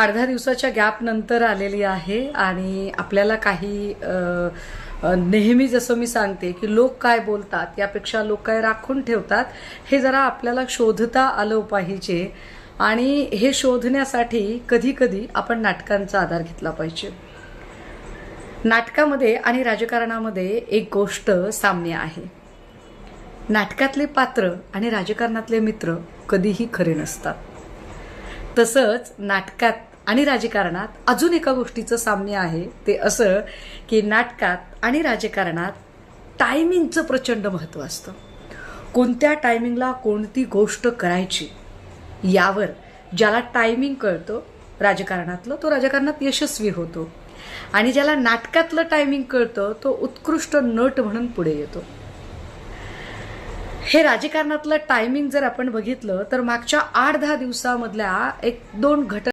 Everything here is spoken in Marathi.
अर्ध्या दिवसाच्या गॅप नंतर आलेली आहे आणि आपल्याला काही नेहमी जसं मी सांगते की लोक काय बोलतात यापेक्षा लोक काय राखून ठेवतात हे जरा आपल्याला शोधता आलं पाहिजे. आणि हे शोधण्यासाठी कधी कधी आपण नाटकांचा आधार घेतला पाहिजे. नाटकामध्ये आणि राजकारणामध्ये एक गोष्ट साम्य आहे. नाटकातले पात्र आणि राजकारणातले मित्र कधीही खरे नसतात. तसंच नाटकात आणि राजकारणात अजून एका गोष्टीचं साम्य आहे ते असं की नाटकात आणि राजकारणात टायमिंगचं प्रचंड महत्त्व असतं. कोणत्या टायमिंगला कोणती गोष्ट करायची यावर ज्याला टायमिंग कळतं राजकारणातलं तो राजकारणात यशस्वी होतो. आणि ज्याला नाटकातलं टायमिंग कळतं तो उत्कृष्ट नट म्हणून पुढे येतो. हे राजकारणातलं टायमिंग जर आपण बघितलं तर मागच्या आठ दहा दिवसामधल्या एक दोन घटना